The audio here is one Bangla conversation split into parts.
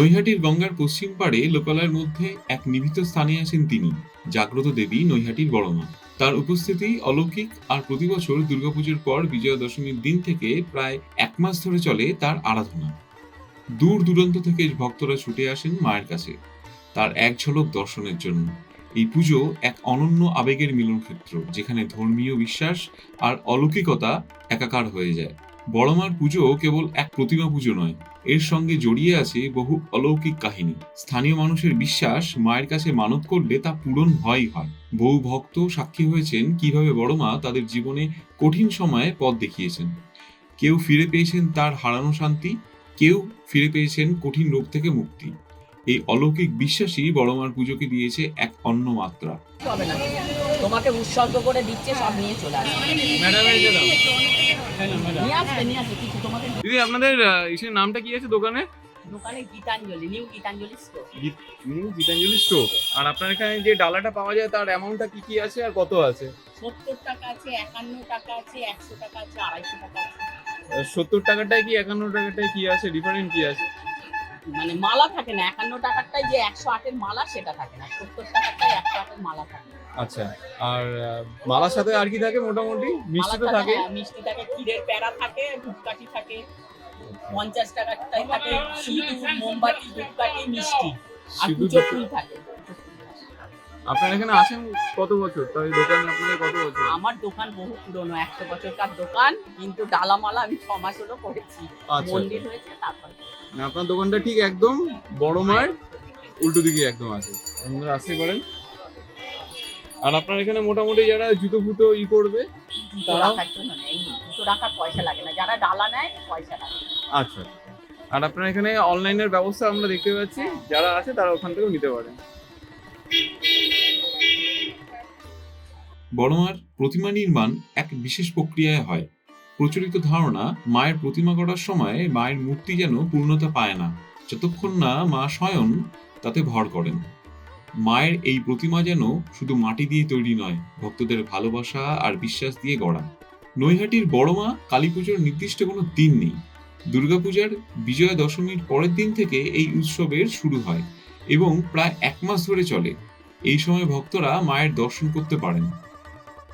নৈহাটির গঙ্গার পশ্চিম পাড়ে লোকালয়ের মধ্যে এক নিভৃত স্থানে আসেন তিনি, জাগ্রত দেবী নৈহাটির বড়মা। তার উপস্থিতি অলৌকিক আর প্রতি বছর দুর্গাপুজোর পর বিজয়া দশমীর দিন থেকে প্রায় এক মাস ধরে চলে তার আরাধনা। দূর দূরান্ত থেকে ভক্তরা ছুটে আসেন মায়ের কাছে। তার এক ঝলক দর্শনের জন্য। এই পুজো এক অনন্য আবেগের মিলন ক্ষেত্র যেখানে ধর্মীয় বিশ্বাস আর অলৌকিকতা একাকার হয়ে যায়। বড়মার পুজো কেবল এক প্রতিমা পুজো নয় এর সঙ্গে জড়িয়ে আছে বহু অলৌকিক কাহিনী। স্থানীয় মানুষের বিশ্বাস মায়ের কাছে মানত করলে তা পূরণ হয়ই হয়। বহু ভক্ত সাক্ষী হয়েছেন কীভাবে বড়মা তাদের জীবনে কঠিন সময়ে পথ দেখিয়েছেন। কেউ ফিরে পেয়েছেন তার হারানো শান্তি কেউ ফিরে পেয়েছেন কঠিন রোগ থেকে মুক্তি। এই অলৌকিক বিশ্বাসই বড়মার পুজোকে দিয়েছে এক অন্য মাত্রা। তোমাকে উৎসর্গ করে দিচ্ছে সব নিয়ে চলে আসবে। দিদি আপনাদের ইসের নামটা কি আছে দোকানে? দোকানে Gitanjali new Gitanjali store new Gitanjali store আর আপনার এখানে যে ডালাটা পাওয়া যায় তার অ্যামাউন্টটা কি কি আছে আর কত আছে? সত্তর টাকা আছে একান্ন টাকা আছে একশো টাকা আছে আড়াইশো টাকা আছে। সত্তর টাকাটায় কি একান্ন টাকাটায় কি আছে? ডিফারেন্ট কি আছে? মানে মালা থাকে না একান্ন টাকারটাই যে একশো আটের মালা সেটা থাকে না সত্তর টাকারটাই একশো আটের মালা থাকে। আচ্ছা আর মালার সাথে আর কি থাকে মোটামুটি? মিষ্টি তো থাকে। হ্যাঁ, মিষ্টি থাকে ক্ষীরের প্যারা থাকে ধূপকাঠি থাকে পঞ্চাশ টাকারটাই থাকে সিঁদুর মোমবাতি ধূপকাঠি মিষ্টি। আর পুজো ফুল থাকে। আপনার এখানে আসেন কত বছর? তাই দোকান আপনাদের কত বছর? আমার দোকান বহু পুরনো একশো বছরকার দোকান কিন্তু ডালামালা আমি ছ মাস হলো করেছি। আচ্ছা। মন্দির হয়েছে তারপর আপনার দোকানটা ঠিক একদম বড় মায়ের উল্টো দিকে একদম আছে। আপনারা আসতে পারেন আর আপনার এখানে মোটামুটি যারা জুতো ফুতো ই করবে তারাও? রাখার পয়সা লাগে না। যারা ডালা নেয় পয়সা লাগে। আচ্ছা আর আপনার এখানে অনলাইনের ব্যবস্থা আমরা দেখতে পাচ্ছি। যারা আছে তারা ওখান থেকেও নিতে পারেন। বড়মার প্রতিমা নির্মাণ এক বিশেষ প্রক্রিয়ায় হয়। প্রচলিত ধারণা, মায়ের প্রতিমা করার সময় মায়ের মূর্তি যেন পূর্ণতা পায় না। যতক্ষণ না মা স্বয়ং তাতে ভর করেন। মায়ের এই প্রতিমা যেন শুধু মাটি দিয়ে তৈরি নয়, ভক্তদের ভালোবাসা আর বিশ্বাস দিয়ে গড়া। নৈহাটির বড়মা কালী পুজোর নির্দিষ্ট কোনো দিন নেই। দুর্গাপূজার বিজয়া দশমীর পরের দিন থেকে এই উৎসবের শুরু হয় এবং প্রায় এক মাস ধরে চলে। এই সময় ভক্তরা মায়ের দর্শন করতে পারেন।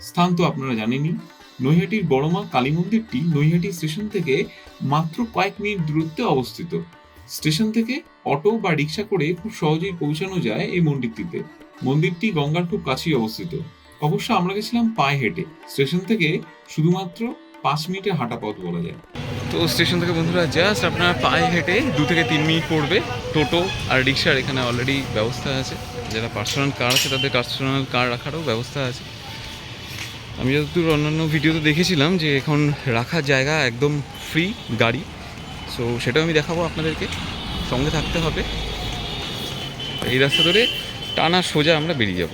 স্থান তো আপনারা জানেনই। নৈহাটির বড়মা কালী মন্দিরটি নৈহাটি স্টেশন থেকে মাত্র কয়েক মিনিট দূরত্বে অবস্থিত। স্টেশন থেকে অটো বা রিক্সা করে খুব সহজেই পৌঁছানো যায় এই মন্দিরটিতে। মন্দিরটি গঙ্গার খুব কাছেই অবস্থিত। অবশ্য আমরা গেছিলাম পায়ে হেঁটে। স্টেশন থেকে শুধুমাত্র পাঁচ মিনিটে হাঁটা পথ বলা যায়। তো স্টেশন থেকে বন্ধুরা, জাস্ট আপনার পায়ে হেঁটে দু থেকে তিন মিনিট পড়বে। টোটো আর রিক্সার এখানে অলরেডি ব্যবস্থা আছে। যারা পার্সোনাল কার আছে তাদের পার্সোনাল কার রাখারও ব্যবস্থা আছে। আমি যতদূর অন্যান্য ভিডিওতে দেখেছিলাম যে এখন রাখার জায়গা একদম ফ্রি গাড়ি। সো সেটাও আমি দেখাবো আপনাদেরকে। সঙ্গে থাকতে হবে। এই রাস্তা ধরে টানা সোজা আমরা বেরিয়ে যাব।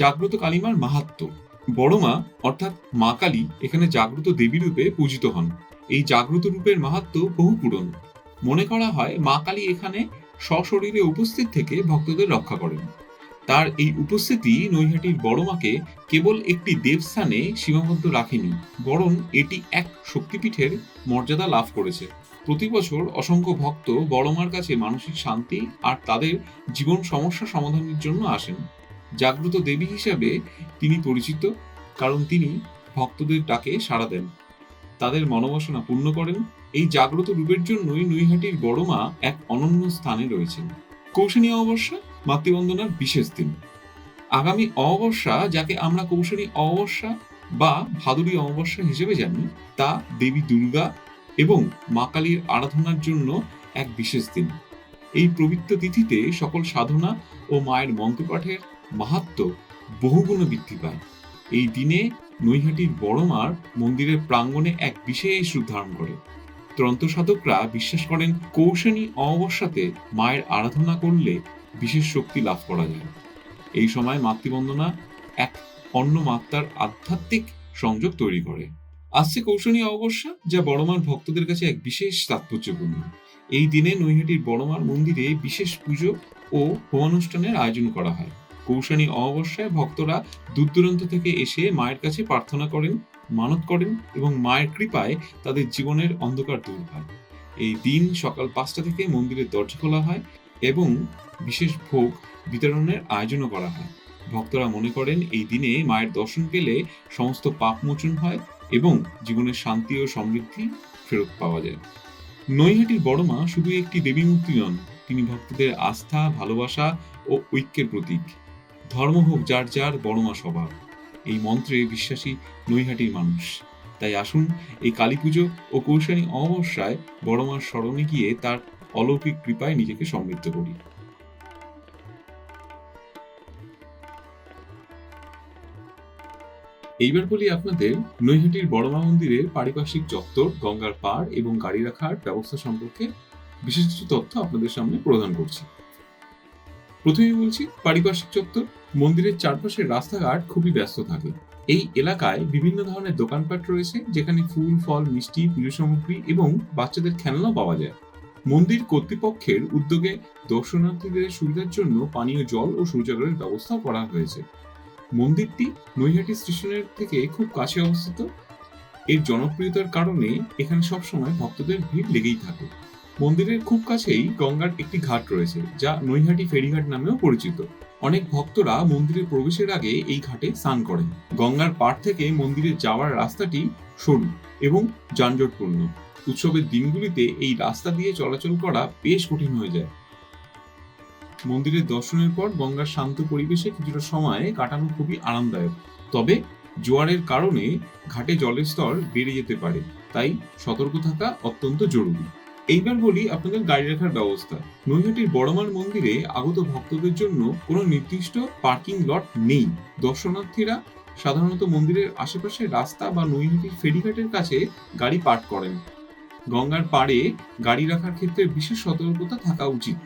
জাগ্রত কালীমার মাহাত্ম্য বড়মা অর্থাৎ মা কালী, এখানে জাগ্রত দেবী রূপে পূজিত হন। এই জাগ্রত রূপের মাহাত্ম্য বহু পুরনো। মনে করা হয় মা কালী এখানে সশরীরে উপস্থিত থেকে ভক্তদের রক্ষা করেন। তার এই উপস্থিতি নৈহাটির বড় মাকে কেবল একটি দেবস্থানে সীমাবদ্ধ রাখেনি, বরং এটি এক শক্তিপীঠের মর্যাদা লাভ করেছে। প্রতি বছর অসংখ্য ভক্ত বড়মার কাছে মানসিক শান্তি আর তাদের জীবন সমস্যা সমাধানের জন্য আসেন। জাগ্রত দেবী হিসাবে তিনি পরিচিত, কারণ তিনি ভক্তদের ডাকে সাড়া দেন। তাদের মনোবাসনা পূর্ণ করেন। এই জাগ্রত রূপের জন্যই নৈহাটির বড় মা এক অনন্য স্থানে রয়েছেন। কৌশানী অমাবস্যা মাতৃবন্দনার বিশেষ দিন। আগামী অমাবস্যা, যাকে আমরা কৌশানী অমাবস্যা বা ভাদুরী অমাবস্যা হিসেবে জানি, তা দেবী দুর্গা এবং মা কালীর আরাধনার জন্য এক বিশেষ দিন। এই পবিত্র তিথিতে সকল সাধনা ও মায়ের মন্ত্রপাঠের মাহাত্ম বহুগুণ বৃদ্ধি পায়। এই দিনে নৈহাটির বড় মার মন্দিরের প্রাঙ্গণে এক বিশেষ রূপ ধারণ করে। তন্ত্র সাধকরা বিশ্বাস করেন কৌশানী অমাবস্যাতে মায়ের আরাধনা করলে বিশেষ শক্তি লাভ করা যায়। এই সময় মাতৃবন্দনা এক অন্য মাত্রার আধ্যাত্মিক সংযোগ তৈরি করে। আসছে কৌশানী অমাবস্যা যা বড়মার ভক্তদের কাছে এক বিশেষ তাৎপর্যপূর্ণ। এই দিনে নৈহাটির বড়মার মন্দিরে বিশেষ পুজো ও হোমানুষ্ঠানের আয়োজন করা হয়। কৌশানী অমাবস্যায় ভক্তরা দূর দূরান্ত থেকে এসে মায়ের কাছে প্রার্থনা করেন, মানত করেন এবং মায়ের কৃপায় তাদের জীবনের অন্ধকার দূর হয়। এই দিন সকাল পাঁচটা থেকে মন্দিরের দরজা খোলা হয় এবং বিশেষ ভোগ বিতরণের আয়োজনও করা হয়। ভক্তরা মনে করেন এই দিনে মায়ের দর্শন পেলে সমস্ত পাপ মোচন হয় এবং জীবনের শান্তি ও সমৃদ্ধি ফেরত পাওয়া যায়। নৈহাটির বড় মা শুধু একটি দেবী মূর্তি নন, তিনি ভক্তদের আস্থা, ভালোবাসা ও ঐক্যের প্রতীক। ধর্ম হোক যার যার, বড় মা স্বভাব এই মন্ত্রে বিশ্বাসী নৈহাটির মানুষ। তাই আসুন এই কালী পুজো ও কৌশানী অমাবস্যায় বড় মার স্মরণে গিয়ে তার অলৌকিক কৃপায় নিজেকে সমৃদ্ধ করি। এইবার বলি আপনাদের নৈহাটির বড়মা মন্দিরের পারিপার্শ্বিক চত্বর, গঙ্গার পাড় এবং গাড়ি রাখার ব্যবস্থা সম্পর্কে বিশেষ কিছু তথ্য আপনাদের সামনে প্রদান করছি। প্রথমে বলছি, পারিপার্শ্বিক চত্বর মন্দিরের চারপাশের রাস্তাঘাট খুবই ব্যস্ত থাকে। এই এলাকায় বিভিন্ন ধরনের দোকানপাট রয়েছে, যেখানে ফুল, ফল, মিষ্টি পুজো সামগ্রী এবং বাচ্চাদের খেলনাও পাওয়া যায়। মন্দির কর্তৃপক্ষের উদ্যোগে দর্শনার্থীদের সুবিধার জন্য পানীয় জল ও শৌচাগারের ব্যবস্থাও করা হয়েছে। মন্দিরটি নৈহাটি স্টেশনের থেকে খুব কাছে অবস্থিত। এর জনপ্রিয়তার কারণে এখানে সবসময় ভক্তদের ভিড় লেগেই থাকে। মন্দিরের খুব কাছেই গঙ্গার একটি ঘাট রয়েছে, যা নৈহাটি ফেরিঘাট নামেও পরিচিত। অনেক ভক্তরা মন্দিরে প্রবেশের আগে এই ঘাটে স্নান করেন। গঙ্গার পাড় থেকে মন্দিরে যাওয়ার রাস্তাটি সরু এবং যানজটপূর্ণ। উৎসবের দিনগুলিতে এই রাস্তা দিয়ে চলাচল করা বেশ কঠিন হয়ে যায়। মন্দিরের দর্শনের পর গঙ্গার শান্ত পরিবেশে কিছুটা সময় কাটানো খুবই আরামদায়ক। তবে জোয়ারের কারণে ঘাটে জলের স্তর বেড়ে যেতে পারে, তাই সতর্ক থাকা অত্যন্ত জরুরি। এইবার বলি আপনাদের গাড়ি রাখার ব্যবস্থা। নৈহাটির বড়মার মন্দিরে আগত ভক্তদের জন্য কোনো নির্দিষ্ট পার্কিং লট নেই। দর্শনার্থীরা সাধারণত মন্দিরের আশেপাশে রাস্তা বা নৈহাটির ফেরিঘাটের কাছে গাড়ি পার্ক করেন। গঙ্গার পাড়ে গাড়ি রাখার ক্ষেত্রে বিশেষ সতর্কতা থাকা উচিত।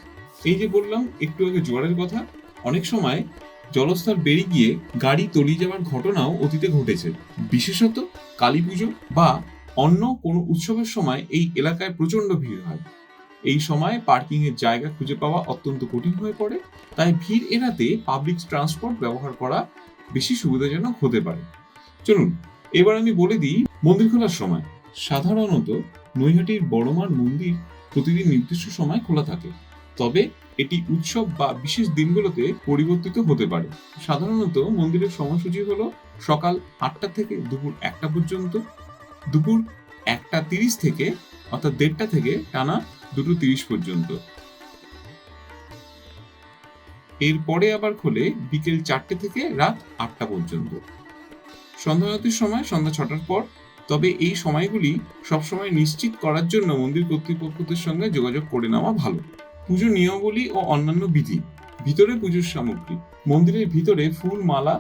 এই যে বললাম, একটু আগে জোয়ারের কথা, অনেক সময় জলস্তর বেড়ে গিয়ে গাড়ি তলিয়ে যাওয়ার ঘটনাও অতীতে ঘটেছে। বিশেষত কালী পুজো বা অন্য কোনো উৎসবের সময় এই এলাকায় প্রচণ্ড ভিড় হয়। এই সময় পার্কিং এর জায়গা খুঁজে পাওয়া অত্যন্ত কঠিন হয়ে পড়ে, তাই ভিড় এড়াতে পাবলিক ট্রান্সপোর্ট ব্যবহার করা বেশি সুবিধাজনক হতে পারে। চলুন, এবার আমি বলে দিই মন্দির খোলার সময়। সাধারণত নৈহাটির বড়মার মন্দির প্রতিদিন নির্দিষ্ট সময় খোলা থাকে। তবে এটি উৎসব বা বিশেষ দিনগুলোতে পরিবর্তিত হতে পারে। সাধারণত মন্দিরের সময়সূচি হলো সকাল আটটা থেকে দুপুর একটা পর্যন্ত। দুপুর একটা তিরিশ থেকে, অর্থাৎ দেড়টা থেকে টানা দুটো তিরিশ পর্যন্ত। এরপরে আবার খোলে বিকেল চারটে থেকে রাত আটটা পর্যন্ত। সন্ধ্যা আরতির সময় সন্ধ্যা ছটার পর তবে এই সময়গুলি সবসময় নিশ্চিত করার জন্য মন্দির কর্তৃপক্ষদের সঙ্গে যোগাযোগ করে নেওয়া ভালো। পুজো নিয়মাবলী ও অন্যান্য বিধি, ভিতরে পুজোর সামগ্রী, মন্দিরের ভিতরে ফুল, মালা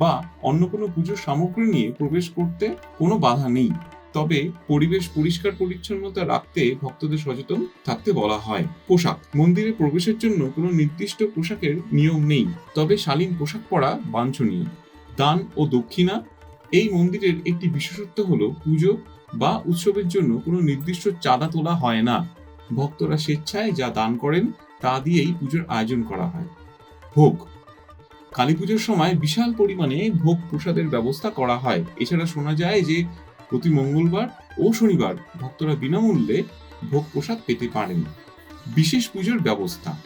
বা অন্য কোনো পুজোর সামগ্রী নিয়ে প্রবেশ করতে কোনো বাধা নেই। তবে পরিবেশ পরিষ্কার, পরিচ্ছন্নতা রাখতে ভক্তদের সচেতন থাকতে বলা হয়। পোশাক, মন্দিরে প্রবেশের জন্য কোনো নির্দিষ্ট পোশাকের নিয়ম নেই, তবে শালীন পোশাক পরা বাঞ্ছনীয়। দান ও দক্ষিণা এই মন্দিরের একটি বিশেষত্ব হলো পুজো বা উৎসবের জন্য কোনো নির্দিষ্ট চাঁদা তোলা হয় না। ভক্তরা স্বেচ্ছায় যা দান করেন, তা দিয়েই পুজোর আয়োজন করা হয়। ভোগ। কালী পুজোর সময় বিশাল পরিমাণে ভোগ প্রসাদের ব্যবস্থা করা হয়। এছাড়া শোনা যায় যে, প্রতি মঙ্গলবার ও শনিবার ভক্তরা বিনামূল্যে ভোগ প্রসাদ পেতে পারেন। বিশেষ পুজোর ব্যবস্থা।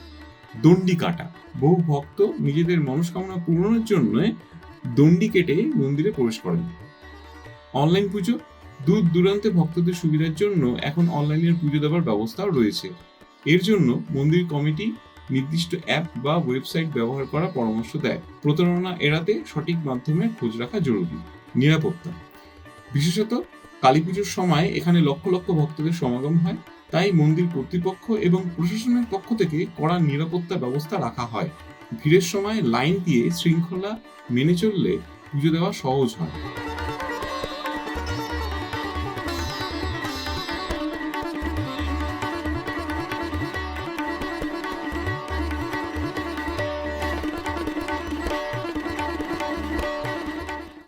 দণ্ডি কাটা। বহু ভক্ত নিজেদের মনস্কামনা পূরণের জন্য দণ্ডি কেটে মন্দিরে প্রবেশ করেন। অনলাইন পুজো, দূর দূরান্তে ভক্তদের সুবিধার জন্য এখন অনলাইনের পুজো দেওয়ার ব্যবস্থাও রয়েছে। এর জন্য মন্দির কমিটি নির্দিষ্ট অ্যাপ বা ওয়েবসাইট ব্যবহার করার পরামর্শ দেয়। প্রতারণা এড়াতে সঠিক মাধ্যমে খোঁজ রাখা জরুরি। নিরাপত্তা। বিশেষত কালী পুজোর সময় এখানে লক্ষ লক্ষ ভক্তদের সমাগম হয়। তাই মন্দির কর্তৃপক্ষ এবং প্রশাসনের পক্ষ থেকে কড়া নিরাপত্তা ব্যবস্থা রাখা হয়। ভিড়ের সময় লাইন দিয়ে শৃঙ্খলা মেনে চললে পুজো দেওয়া সহজ হয়।